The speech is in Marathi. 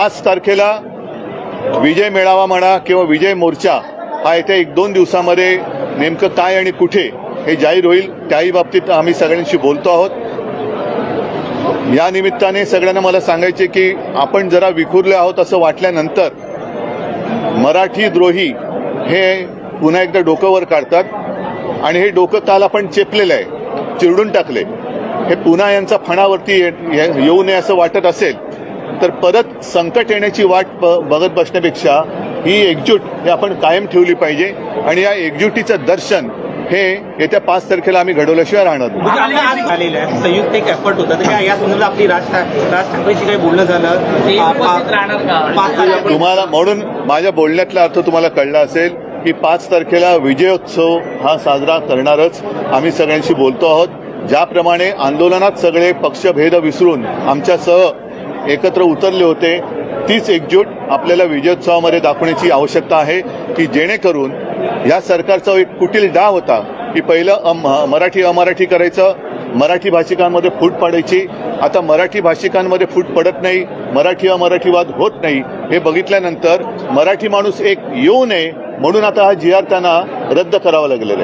पाच तारखेला विजय मेळावा म्हणा किंवा विजय मोर्चा हा येत्या एक दोन दिवसामध्ये नेमकं काय आणि कुठे हे जाहीर होईल त्याही बाबतीत आम्ही सगळ्यांशी बोलतो आहोत. या निमित्ताने सगळ्यांना मला सांगायचे की आपण जरा विखुरले आहोत असं वाटल्यानंतर मराठी द्रोही हे पुन्हा एकदा डोकं वर काढतात आणि हे डोकं काल आपण चेपलेलं आहे चिरडून टाकले हे पुन्हा यांचा फणावरती ये- येऊ नये असं वाटत असेल तर परत संकट येण्याची वाट ब- बघत बसण्यापेक्षा ही एकजूट हे आपण कायम ठेवली पाहिजे. आणि या एकजुटीचं दर्शन हे येत्या पाच तारखेला आम्ही घडवल्याशिवाय राहणार. म्हणजे संयुक्त एक एफर्ट होता. तर काय या संदर्भात आपली राज ठाकरेशी काही बोलणं झालं. पा- तुम्हाला म्हणून माझ्या बोलण्यातला अर्थ तुम्हाला कळला असेल की पाच तारखेला विजयोत्सव हा साजरा करणारच आम्ही सगळ्यांशी बोलतो आहोत. ज्याप्रमाणे आंदोलनात सगळे पक्षभेद विसरून आमच्यासह एकत्र उतरले होते. तीच एकजूट आपल्याला विजयोत्सवामध्ये दाखवण्याची आवश्यकता आहे की जेणेकरून या सरकारचा एक कुटील डाव होता की पहिलं मराठी अमराठी करायचं मराठी भाषिकांमध्ये फूट पाडायची. आता मराठी भाषिकांमध्ये फूट पडत नाही मराठी अमराठीवाद होत नाही हे बघितल्यानंतर मराठी माणूस एक येऊ नये म्हणून आता हा जी आर त्यांना रद्द करावा लागलेला आहे.